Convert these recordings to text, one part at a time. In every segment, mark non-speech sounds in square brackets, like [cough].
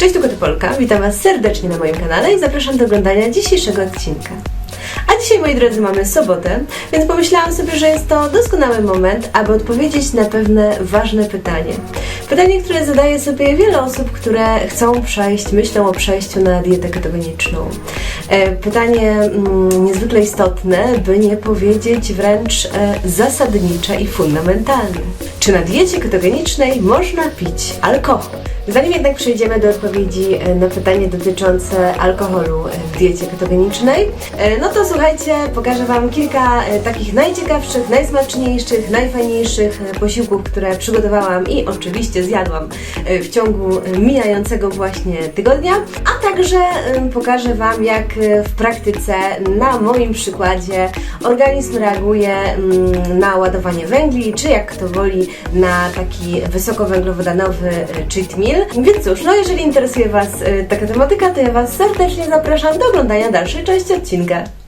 Cześć, tu Polka. Witam Was serdecznie na moim kanale i zapraszam do oglądania dzisiejszego odcinka. Dzisiaj, moi drodzy, mamy sobotę, więc pomyślałam sobie, że jest to doskonały moment, aby odpowiedzieć na pewne ważne pytanie. Pytanie, które zadaje sobie wiele osób, które chcą przejść, myślą o przejściu na dietę ketogeniczną. E, Pytanie mm, niezwykle istotne, by nie powiedzieć wręcz e, zasadnicze i fundamentalne. Czy na diecie ketogenicznej można pić alkohol? Zanim jednak przejdziemy do odpowiedzi e, na pytanie dotyczące alkoholu e, w diecie ketogenicznej, no to słuchajcie, pokażę Wam kilka e, takich najciekawszych, najsmaczniejszych, najfajniejszych e, posiłków, które przygotowałam i oczywiście zjadłam e, w ciągu mijającego właśnie tygodnia, a także pokażę Wam, jak w praktyce na moim przykładzie organizm reaguje mm, na ładowanie węgli, czy jak kto woli, na taki wysokowęglowodanowy cheat meal. Więc cóż, no jeżeli interesuje Was taka tematyka, to ja Was serdecznie zapraszam do oglądania dalszej części odcinka.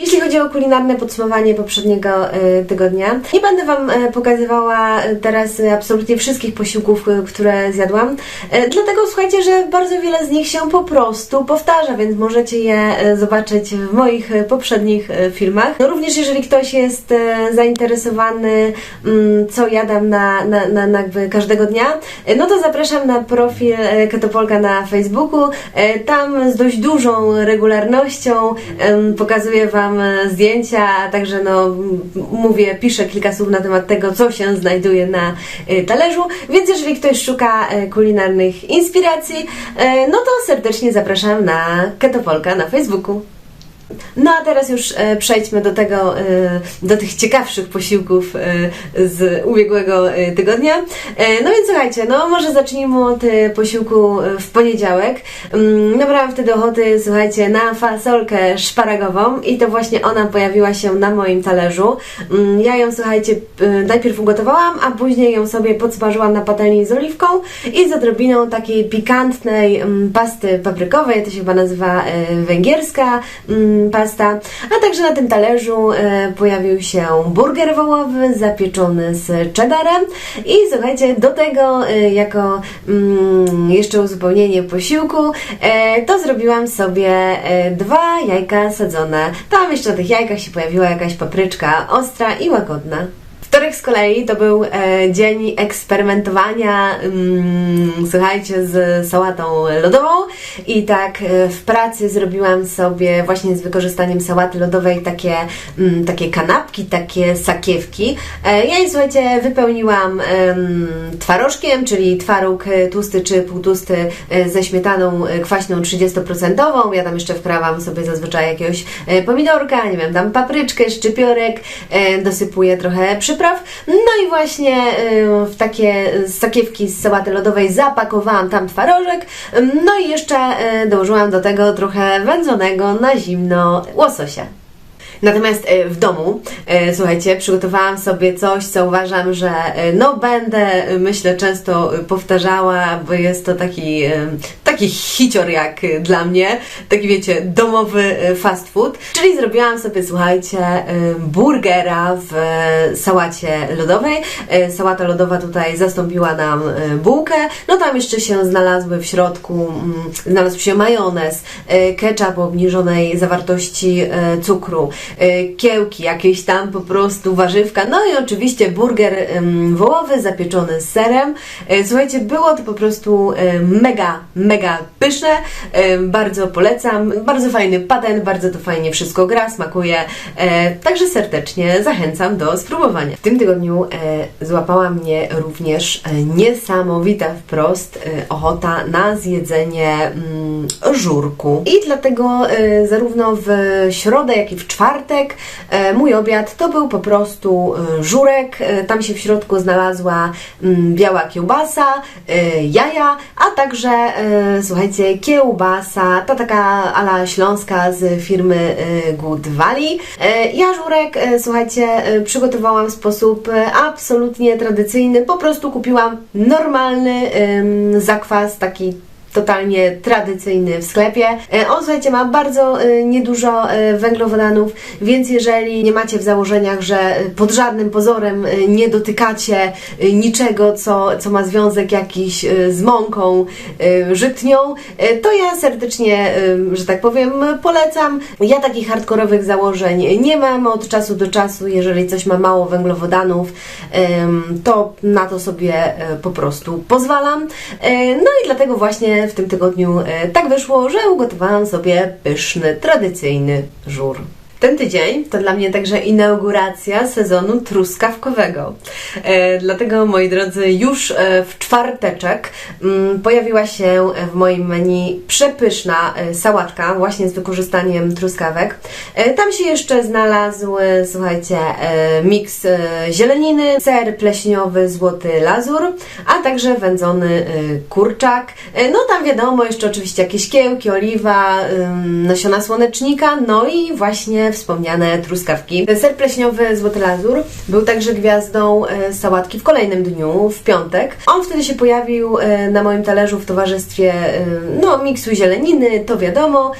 Jeśli chodzi o kulinarne podsumowanie poprzedniego e, tygodnia, nie będę Wam e, pokazywała e, teraz absolutnie wszystkich posiłków, które zjadłam, dlatego słuchajcie, że bardzo wiele z nich się po prostu powtarza, więc możecie je zobaczyć w moich poprzednich filmach. No również jeżeli ktoś jest zainteresowany, mm, co jadam na, na, na, na każdego dnia, no to zapraszam na profil Ketopolka na Facebooku. Tam z dość dużą regularnością pokazuję Wam e, zdjęcia, także no mówię, piszę kilka słów na temat tego, co się znajduje na e, talerzu, więc jeżeli ktoś szuka e, kulinarnych inspiracji, no to serdecznie zapraszam na Ketopolka na Facebooku. No a teraz już e, przejdźmy do tego, e, do tych ciekawszych posiłków e, z ubiegłego tygodnia. No więc słuchajcie, no może zacznijmy od posiłku w poniedziałek. Mm, Nabrałam wtedy ochoty, słuchajcie, na fasolkę szparagową i to właśnie ona pojawiła się na moim talerzu. Mm, Ja ją, słuchajcie, najpierw ugotowałam, a później ją sobie podsmażyłam na patelni z oliwką i z odrobiną takiej pikantnej mm, pasty paprykowej, to się chyba nazywa węgierska pasta, a także na tym talerzu e, pojawił się burger wołowy zapieczony z cheddarem i słuchajcie, do tego e, jako mm, jeszcze uzupełnienie posiłku e, to zrobiłam sobie dwa jajka sadzone. Tam jeszcze na tych jajkach się pojawiła jakaś papryczka ostra i łagodna. Wtorek z kolei to był e, dzień eksperymentowania, mm, słuchajcie, z sałatą lodową i tak e, w pracy zrobiłam sobie właśnie z wykorzystaniem sałaty lodowej takie, mm, takie kanapki, takie sakiewki. E, ja je, słuchajcie, wypełniłam em, twarożkiem, czyli twaróg tłusty czy półtłusty ze śmietaną kwaśną 30%. Ja tam jeszcze wkrawam sobie zazwyczaj jakiegoś pomidorka, nie wiem, tam papryczkę, szczypiorek, dosypuję trochę przypraw. No i właśnie e, w takie sakiewki z sałaty lodowej zapakowałam tam twarożek. No i jeszcze e, dołożyłam do tego trochę wędzonego na zimno łososia. Natomiast e, w domu, słuchajcie, przygotowałam sobie coś, co uważam, że no będę, myślę, często powtarzała, bo jest to taki, taki hicior jak e, dla mnie, taki wiecie, domowy e, fast food. Czyli zrobiłam sobie, słuchajcie, e, burgera w sałacie lodowej. Sałata lodowa tutaj zastąpiła nam bułkę. No tam jeszcze się znalazły w środku, mm, znalazł się majonez, ketchup o obniżonej zawartości cukru, kiełki, jakieś tam po prostu warzywka, no i oczywiście burger wołowy zapieczony z serem. Słuchajcie, było to po prostu e, mega, mega pyszne, e, bardzo polecam, bardzo fajny patent, bardzo to fajnie wszystko gra, smakuje, e, także serdecznie zachęcam do spróbowania. W tym tygodniu e, złapała mnie również niesamowita wprost ochota na zjedzenie mm, żurku. I dlatego zarówno w środę, jak i w czwartek mój obiad to był po prostu żurek, tam się w środku znalazła mm, biała kiełbasa, jaja, a także słuchajcie, kiełbasa, ta taka ala śląska z firmy e, Good Valley. E, Ja żurek, e, słuchajcie, e, przygotowałam w sposób absolutnie tradycyjny, po prostu kupiłam normalny zakwas, taki totalnie tradycyjny w sklepie. E, On, słuchajcie, ma bardzo e, niedużo e, węglowodanów, więc jeżeli nie macie w założeniach, że pod żadnym pozorem nie dotykacie niczego, co, co ma związek jakiś z mąką żytnią, to ja serdecznie, że tak powiem, polecam. Ja takich hardkorowych założeń nie mam od czasu do czasu. Jeżeli coś ma mało węglowodanów, to na to sobie po prostu pozwalam. No i dlatego właśnie w tym tygodniu e, tak wyszło, że ugotowałam sobie pyszny, tradycyjny żur. Ten tydzień to dla mnie także inauguracja sezonu truskawkowego. E, dlatego, moi drodzy, już e, w czwarteczek mm, pojawiła się w moim menu przepyszna e, sałatka właśnie z wykorzystaniem truskawek. E, tam się jeszcze znalazł, e, słuchajcie, e, miks e, zieleniny, ser pleśniowy, złoty lazur, a także wędzony e, kurczak. E, no tam wiadomo, jeszcze oczywiście jakieś kiełki, oliwa, ym, nasiona słonecznika, no i właśnie wspomniane truskawki. Ser pleśniowy Złoty Lazur był także gwiazdą e, sałatki w kolejnym dniu, w piątek. On wtedy się pojawił e, na moim talerzu w towarzystwie e, no, miksu zieleniny, to wiadomo.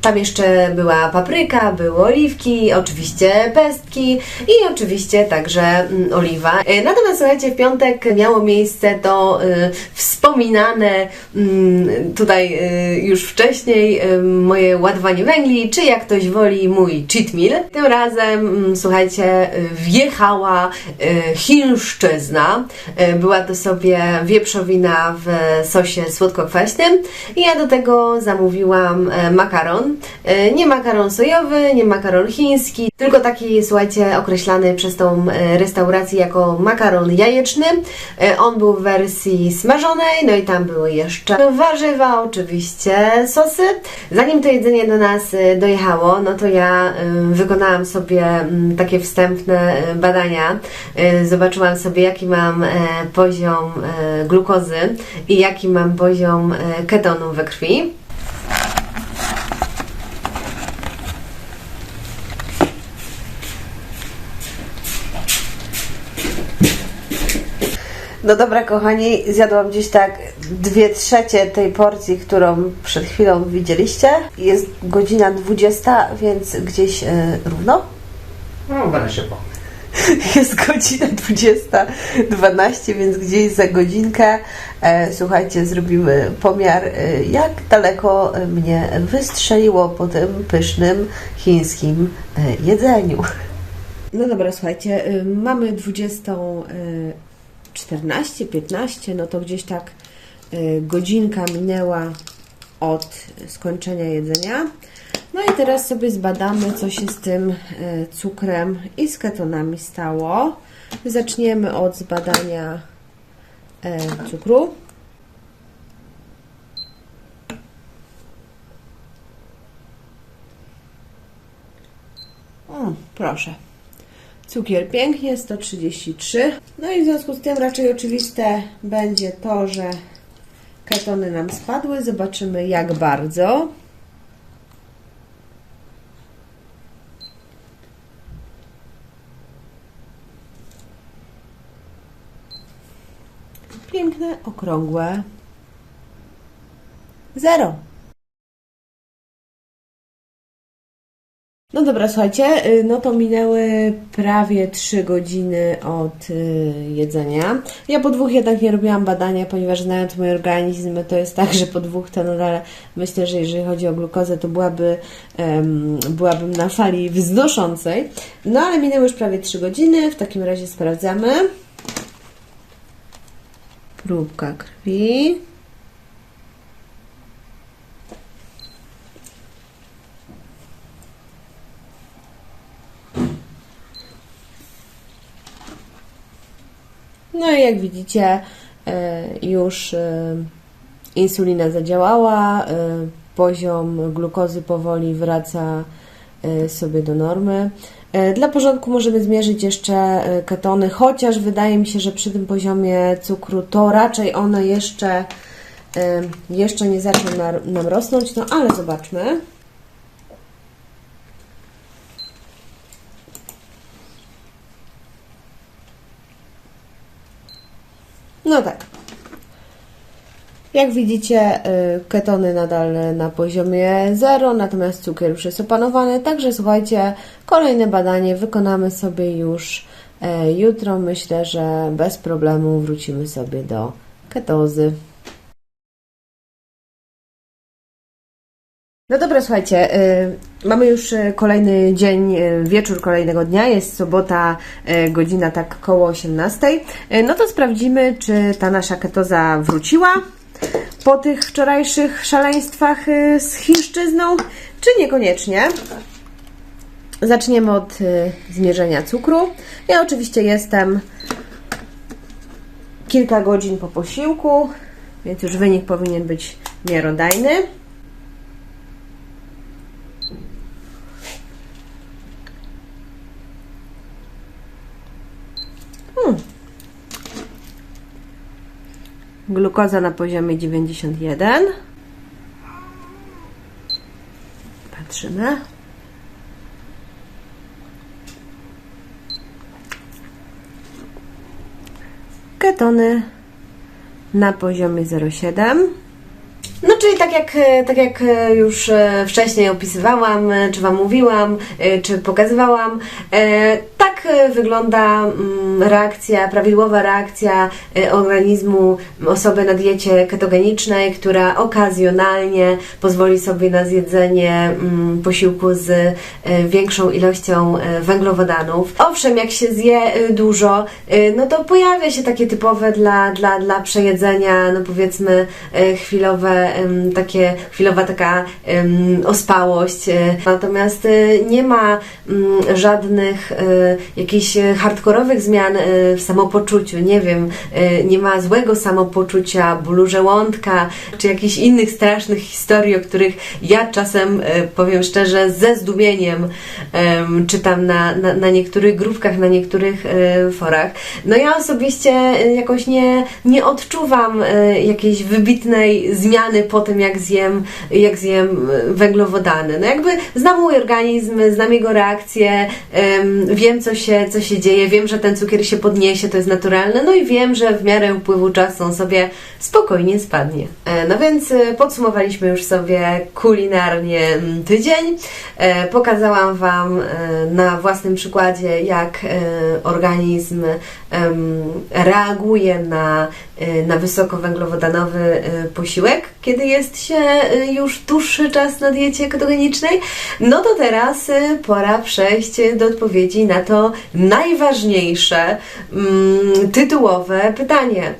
Tam jeszcze była papryka, były oliwki, oczywiście pestki i oczywiście także mm, oliwa. Natomiast słuchajcie, w piątek miało miejsce to wspominane mm, tutaj już wcześniej moje ładowanie węgli, czy jak ktoś woli mój cheat meal. Tym razem, mm, słuchajcie, wjechała e, chińszczyzna. E, Była to sobie wieprzowina w sosie słodko-kwaśnym i ja do tego zamówiłam e, makaron. Nie makaron sojowy, nie makaron chiński, tylko taki, słuchajcie, określany przez tą restaurację jako makaron jajeczny. On był w wersji smażonej, no i tam były jeszcze warzywa, oczywiście sosy. Zanim to jedzenie do nas dojechało, no to ja wykonałam sobie mm, takie wstępne e, badania. E, Zobaczyłam sobie, jaki mam e, poziom e, glukozy i jaki mam poziom e, ketonu we krwi. No dobra, kochani, zjadłam gdzieś tak dwie trzecie tej porcji, którą przed chwilą widzieliście. Jest godzina 20, więc gdzieś e, równo. No, będę się po. [laughs] Jest godzina 20.12, więc gdzieś za godzinkę, e, słuchajcie, zrobimy pomiar, e, jak daleko e, mnie wystrzeliło po tym pysznym chińskim e, jedzeniu. No dobra, słuchajcie, y, mamy 20.14, 15, no to gdzieś tak y, godzinka minęła od skończenia jedzenia. No i teraz sobie zbadamy, co się z tym e, cukrem i z ketonami stało. Zaczniemy od zbadania e, cukru. Mm, proszę. Cukier pięknie, 133. No i w związku z tym raczej oczywiste będzie to, że ketony nam spadły. Zobaczymy jak bardzo. Piękne, okrągłe. Zero. No dobra, słuchajcie, y, no to minęły prawie 3 godziny od y, jedzenia. Ja po dwóch jednak nie robiłam badania, ponieważ znając mój organizm, to jest tak, że po dwóch to nadal myślę, że jeżeli chodzi o glukozę, to byłaby, em, byłabym na fali wznoszącej. No ale minęły już prawie 3 godziny, w takim razie sprawdzamy. Próbka krwi. No i jak widzicie, e, już e, insulina zadziałała, e, poziom glukozy powoli wraca sobie do normy. Dla porządku możemy zmierzyć jeszcze ketony, chociaż wydaje mi się, że przy tym poziomie cukru to raczej one jeszcze, jeszcze nie zaczną nam rosnąć, no ale zobaczmy. No tak. Jak widzicie, y, ketony nadal na poziomie 0, natomiast cukier już jest opanowany. Także słuchajcie, kolejne badanie wykonamy sobie już e, jutro. Myślę, że bez problemu wrócimy sobie do ketozy. No dobra, słuchajcie, y, mamy już y, kolejny dzień, y, wieczór kolejnego dnia, jest sobota, y, godzina tak koło 18. Y, no to sprawdzimy, czy ta nasza ketoza wróciła po tych wczorajszych szaleństwach z chińszczyzną, czy niekoniecznie. Zaczniemy od zmierzenia cukru. Ja oczywiście jestem kilka godzin po posiłku, więc już wynik powinien być miarodajny. Glukoza na poziomie 91. Patrzymy. Ketony na poziomie 0,7. No, czyli tak jak, e, tak jak e, już e, wcześniej opisywałam, czy Wam mówiłam, czy pokazywałam, wygląda mm, reakcja, prawidłowa reakcja e, organizmu osoby na diecie ketogenicznej, która okazjonalnie pozwoli sobie na zjedzenie mm, posiłku z e, większą ilością e, węglowodanów. Owszem, jak się zje dużo, no to pojawia się takie typowe dla, dla, dla przejedzenia, no powiedzmy chwilowe, takie, chwilowa taka ospałość. Natomiast nie ma mm, żadnych jakichś e, hardkorowych zmian e, w samopoczuciu, nie wiem, e, nie ma złego samopoczucia, bólu żołądka, czy jakichś innych strasznych historii, o których ja czasem, powiem szczerze, ze zdumieniem em, czytam na, na, na niektórych grupkach, na niektórych forach. No ja osobiście jakoś nie, nie odczuwam jakiejś wybitnej zmiany po tym, jak zjem, jak zjem węglowodany. No jakby znam mój organizm, znam jego reakcję, em, wiem co się, co się dzieje, wiem, że ten cukier się podniesie, to jest naturalne, no i wiem, że w miarę upływu czasu on sobie spokojnie spadnie. E, No więc e, podsumowaliśmy już sobie kulinarnie mm, tydzień. E, Pokazałam Wam na własnym przykładzie, jak organizm reaguje na, na wysokowęglowodanowy e, posiłek, kiedy jest się e, już dłuższy czas na diecie ketogenicznej. No to teraz pora przejść do odpowiedzi na to najważniejsze mm, tytułowe pytanie,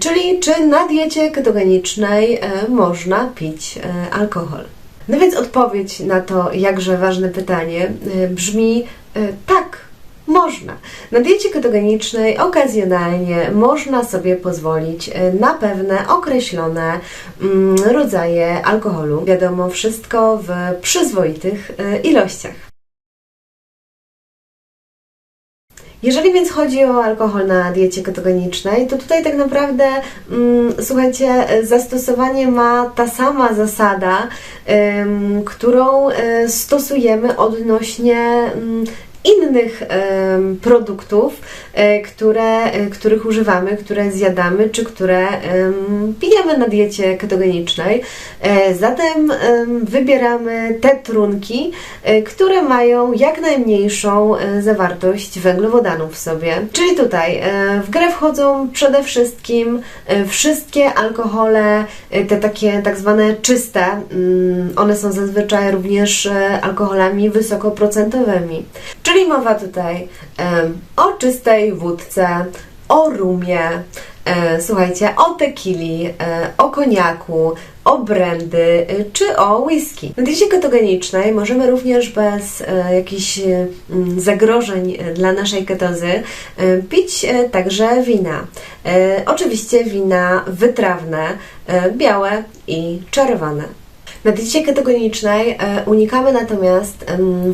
czyli czy na diecie ketogenicznej można pić alkohol? No więc odpowiedź na to jakże ważne pytanie brzmi tak, można. Na diecie ketogenicznej okazjonalnie można sobie pozwolić e, na pewne określone mm, rodzaje alkoholu. Wiadomo, wszystko w przyzwoitych e, ilościach. Jeżeli więc chodzi o alkohol na diecie ketogenicznej, to tutaj tak naprawdę, mm, słuchajcie, zastosowanie ma ta sama zasada, em, którą e, stosujemy odnośnie mm, innych produktów, e, które, e, których używamy, które zjadamy, czy które em, pijemy na diecie ketogenicznej. E, Zatem em, wybieramy te trunki, które mają jak najmniejszą zawartość węglowodanów w sobie. Czyli tutaj w grę wchodzą przede wszystkim wszystkie alkohole, te takie tak zwane czyste. mm, One są zazwyczaj również alkoholami wysokoprocentowymi. Czyli mowa tutaj em, o czystej wódce, o rumie, e, słuchajcie, o tequili, e, o koniaku, o brandy e, czy o whisky. Na diecie ketogenicznej możemy również bez e, jakichś e, zagrożeń e, dla naszej ketozy e, pić e, także wina. E, oczywiście wina wytrawne, e, białe i czerwone. Na diecie ketogenicznej e, unikamy natomiast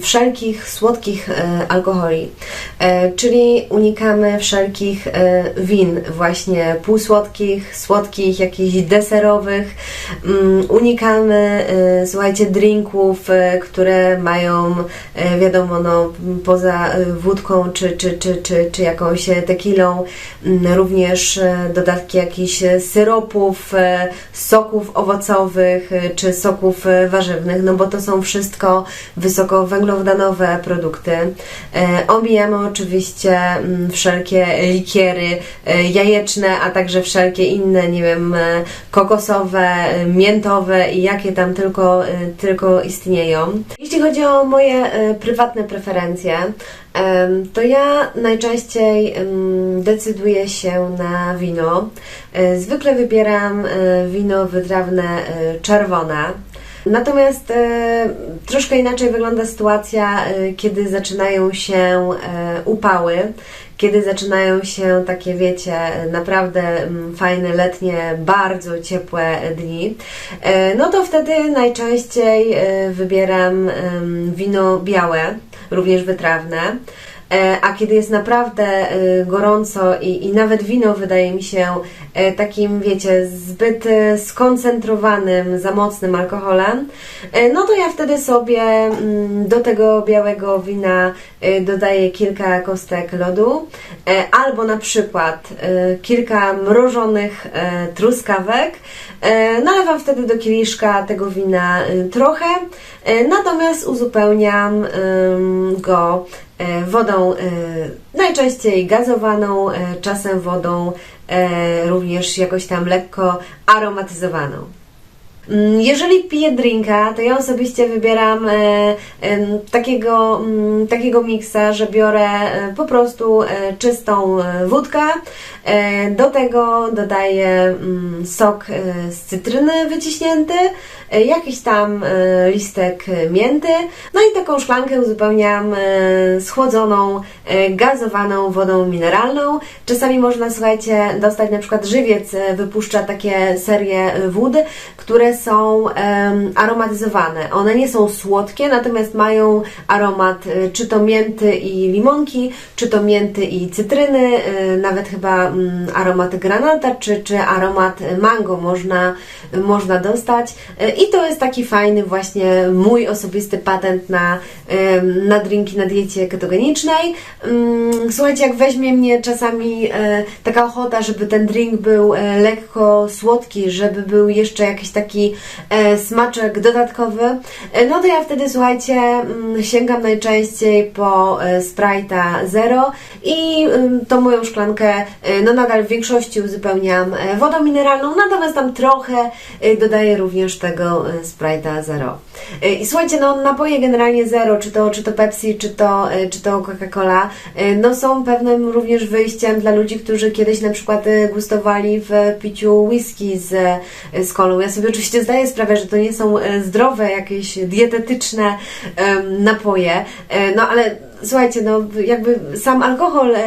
wszelkich słodkich e, alkoholi, e, czyli unikamy wszelkich win, właśnie półsłodkich, słodkich, jakichś deserowych. Mm, Unikamy, słuchajcie, drinków, które mają, wiadomo, no, poza wódką czy, czy, czy, czy, czy jakąś tequilą, mm, również dodatki jakichś syropów, soków owocowych czy soków e, warzywnych, no bo to są wszystko wysokowęglowodanowe produkty. E, Omijamy oczywiście mm, wszelkie likiery e, jajeczne, a także wszelkie inne, nie wiem, kokosowe, miętowe i jakie tam tylko, tylko istnieją. Jeśli chodzi o moje prywatne preferencje, to ja najczęściej decyduję się na wino. E, Zwykle wybieram e, wino wytrawne e, czerwone. Natomiast troszkę inaczej wygląda sytuacja, kiedy zaczynają się upały, kiedy zaczynają się takie, wiecie, naprawdę fajne, letnie, bardzo ciepłe dni. No to wtedy najczęściej wybieram wino białe, również wytrawne. E, A kiedy jest naprawdę e, gorąco i, i nawet wino wydaje mi się takim, wiecie, zbyt e, skoncentrowanym, za mocnym alkoholem, e, no to ja wtedy sobie mm, do tego białego wina e, dodaję kilka kostek lodu e, albo na przykład e, kilka mrożonych e, truskawek. E, Nalewam wtedy do kieliszka tego wina e, trochę, e, natomiast uzupełniam go e, wodą e, najczęściej gazowaną, e, czasem wodą e, również jakoś tam lekko aromatyzowaną. Mm, Jeżeli piję drinka, to ja osobiście wybieram e, takiego, mm, takiego miksa, że biorę e, po prostu e, czystą wódkę. Do tego dodaję mm, sok z cytryny wyciśnięty, jakiś tam listek mięty, no i taką szklankę uzupełniam schłodzoną, gazowaną wodą mineralną. Czasami można, słuchajcie, dostać na przykład żywiec wypuszcza takie serie wód, które są em, aromatyzowane. One nie są słodkie, natomiast mają aromat e, czy to mięty i limonki, czy to mięty i cytryny, e, nawet chyba mm, aromat granata, czy, czy aromat mango można, można dostać. E, I to jest taki fajny właśnie mój osobisty patent na, na drinki na diecie ketogenicznej. Mm, Słuchajcie, jak weźmie mnie czasami taka ochota, żeby ten drink był lekko słodki, żeby był jeszcze jakiś taki e, smaczek dodatkowy, e, no to ja wtedy, słuchajcie, mm, sięgam najczęściej po e, Sprite'a Zero i ym, tą moją szklankę no nadal w większości uzupełniam wodą mineralną, natomiast tam trochę dodaję również tego Sprite'a Zero. I słuchajcie, no napoje generalnie zero, czy to, czy to Pepsi, czy to, czy to Coca-Cola, no są pewnym również wyjściem dla ludzi, którzy kiedyś na przykład gustowali w piciu whisky z, z kolą. Ja sobie oczywiście zdaję sprawę, że to nie są e, zdrowe, jakieś dietetyczne napoje, e, no ale słuchajcie, no jakby sam alkohol e,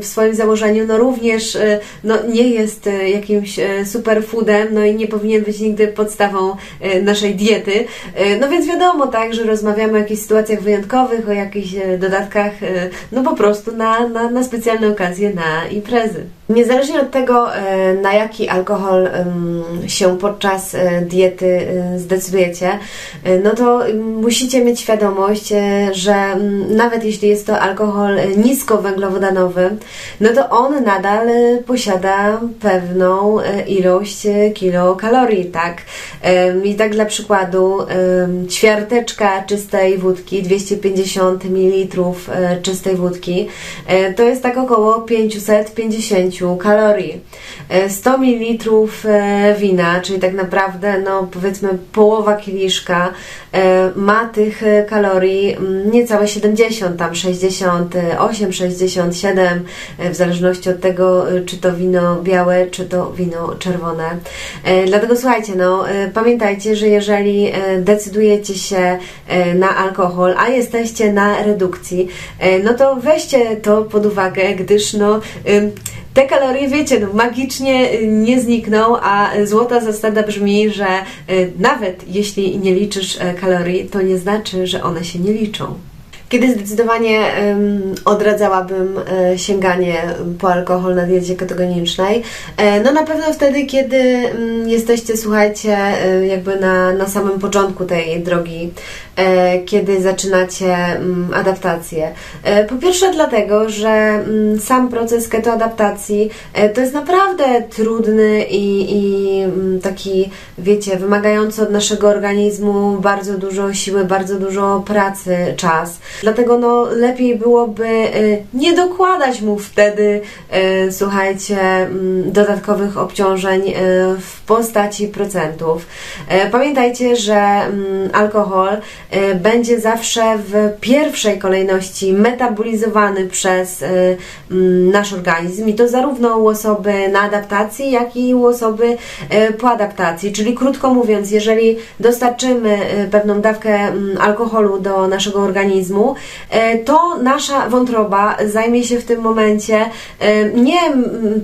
w swoim założeniu no również e, no, nie jest e, jakimś superfoodem, no i nie powinien być nigdy podstawą naszej diety. No więc wiadomo tak, że rozmawiamy o jakichś sytuacjach wyjątkowych, o jakichś dodatkach, no po prostu na, na, na specjalne okazje, na imprezy. Niezależnie od tego, na jaki alkohol się podczas diety zdecydujecie, no to musicie mieć świadomość, że mm, nawet jeśli jest to alkohol e, niskowęglowodanowy, no to on nadal e, posiada pewną e, ilość kilokalorii, tak? I tak dla przykładu ćwiarteczka czystej wódki, 250 ml czystej wódki, to jest tak około 550 kalorii. E, 100 ml wina, czyli tak naprawdę, no powiedzmy połowa kieliszka, ma tych kalorii niecałe 70, 50, tam 68, 67, e, w zależności od tego, e, czy to wino białe, czy to wino czerwone. E, Dlatego słuchajcie, no pamiętajcie, że jeżeli decydujecie się na alkohol, a jesteście na redukcji, no to weźcie to pod uwagę, gdyż no te kalorie, wiecie, no magicznie nie znikną, a złota zasada brzmi, że nawet jeśli nie liczysz kalorii, to nie znaczy, że one się nie liczą. Kiedy zdecydowanie ym, odradzałabym e, sięganie po alkohol na diecie ketogenicznej? E, no na pewno wtedy, kiedy ym, jesteście, słuchajcie, e, jakby na, na samym początku tej drogi, kiedy zaczynacie ym, adaptację. E, po pierwsze dlatego, że ym, sam proces ketoadaptacji e, to jest naprawdę trudny i, i ym, taki, wiecie, wymagający od naszego organizmu bardzo dużo siły, bardzo dużo pracy czas. Dlatego no, lepiej byłoby nie dokładać mu wtedy, słuchajcie, mm, dodatkowych obciążeń w postaci procentów. E, Pamiętajcie, że mm, alkohol będzie zawsze w pierwszej kolejności metabolizowany przez mm, nasz organizm i to zarówno u osoby na adaptacji, jak i u osoby y, po adaptacji. Czyli krótko mówiąc, jeżeli dostarczymy pewną dawkę alkoholu do naszego organizmu, e, to nasza wątroba zajmie się w tym momencie e, nie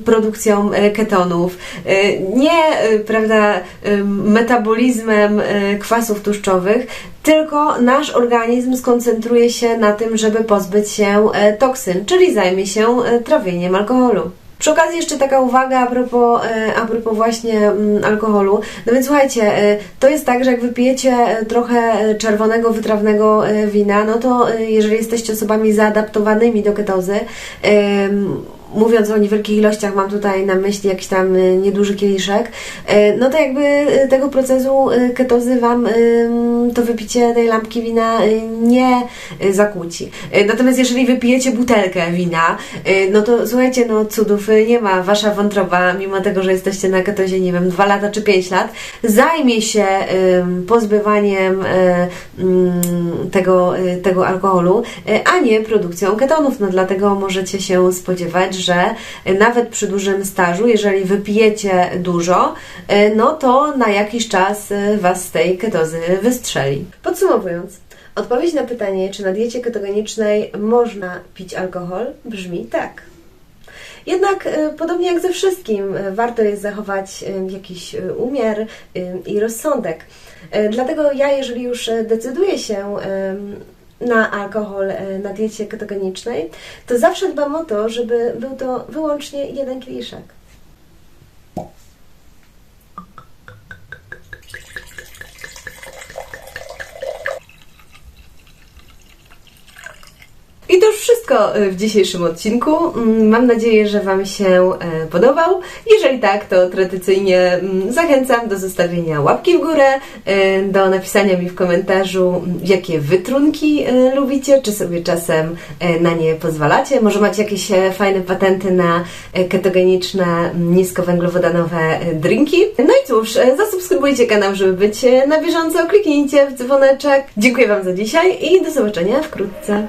produkcją e, ketonów, e, nie e, prawda, e, metabolizmem e, kwasów tłuszczowych, tylko nasz organizm skoncentruje się na tym, żeby pozbyć się e, toksyn, czyli zajmie się e, trawieniem alkoholu. Przy okazji jeszcze taka uwaga a propos, e, a propos właśnie mm, alkoholu. No więc słuchajcie, to jest tak, że jak wypijecie trochę czerwonego, wytrawnego wina, no to jeżeli jesteście osobami zaadaptowanymi do ketozy, mówiąc o niewielkich ilościach, mam tutaj na myśli jakiś tam e, nieduży kieliszek, e, no to jakby e, tego procesu e, ketozy Wam to wypicie tej lampki wina nie zakłóci. E, Natomiast jeżeli wypijecie butelkę wina, no to słuchajcie, no cudów nie ma. Wasza wątroba, mimo tego, że jesteście na ketozie, nie wiem, dwa lata czy pięć lat, zajmie się em, pozbywaniem mm, tego, tego alkoholu, a nie produkcją ketonów. No dlatego możecie się spodziewać, że e, nawet przy dużym stażu, jeżeli wypijecie dużo, e, no to na jakiś czas e, Was z tej ketozy wystrzeli. Podsumowując, odpowiedź na pytanie, czy na diecie ketogenicznej można pić alkohol, brzmi tak. Jednak podobnie jak ze wszystkim, warto jest zachować jakiś umiar i rozsądek. Dlatego ja, jeżeli już decyduję się na alkohol e, na diecie ketogenicznej, to zawsze dbam o to, żeby był to wyłącznie jeden kieliszek. To już wszystko e, w dzisiejszym odcinku. Mm, Mam nadzieję, że Wam się e, podobał. Jeżeli tak, to tradycyjnie mm, zachęcam do zostawienia łapki w górę, e, do napisania mi w komentarzu, mm, jakie wytrunki e, lubicie, czy sobie czasem e, na nie pozwalacie. Może macie jakieś e, fajne patenty na ketogeniczne, niskowęglowodanowe drinki. No i cóż, zasubskrybujcie kanał, żeby być na bieżąco, kliknijcie w dzwoneczek. Dziękuję Wam za dzisiaj i do zobaczenia wkrótce.